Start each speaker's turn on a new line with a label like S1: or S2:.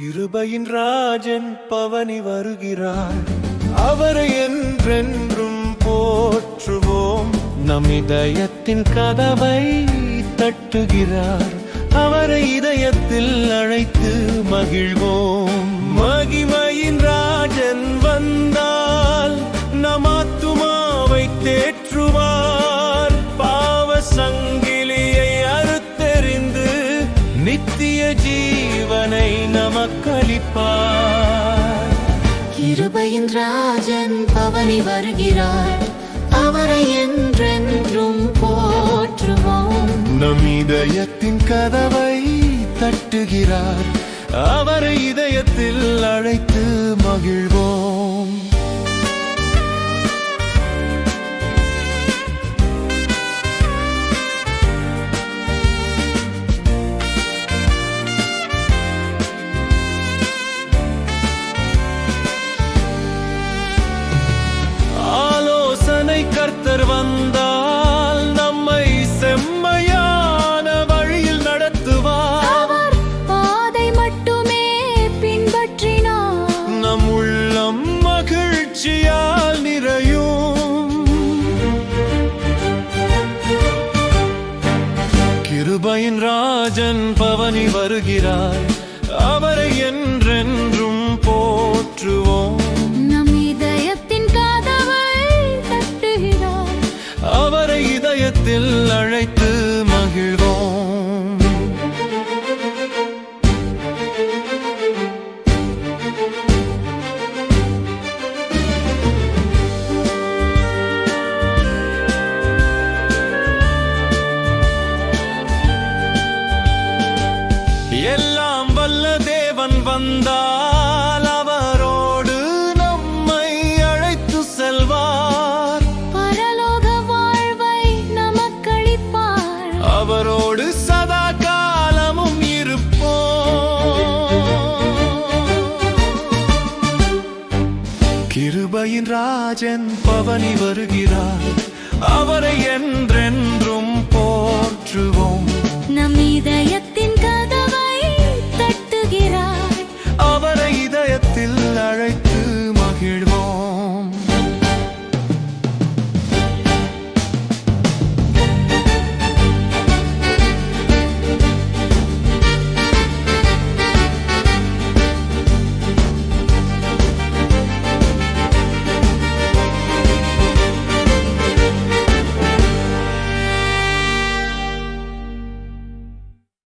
S1: கிருபையின் ராஜன் பவனி வருகிறார். அவரை என்றென்றும் போற்றுவோம். நம் இதயத்தின் கதவை தட்டுகிறார். அவரை இதயத்தில் அழைத்து மகிழ்வோம். மகிமையின் ராஜன் வந்தால் நம் ஆத்துமாவை
S2: கிருபையின் ராஜன் பவனி வருகிறார். அவரை என்றென்றும் போற்றுவோம்
S1: நம் இதயத்தின் கதவை தட்டுகிறார். அவரை இதயத்தில் அழைத்து மகிழ்வோம். கிருபையின் ராஜன் பவனி வருகிறார் அவரை என்றென்றும் போற்றுவோம்.
S2: நம் இதயத்தின் கதவை தட்டுகிறார்
S1: அவரை இதயத்தில் அழைத்து மகிழ்வோம் வந்தால் அவரோடு நம்மை அழைத்து செல்வார்.
S2: பரலோக வாழ்வை நமக்களிப்பார்
S1: அவரோடு சதா காலமும் இருப்போம். கிருபையின் ராஜன் பவனி வருகிறார். அவரை போற்றுவோம்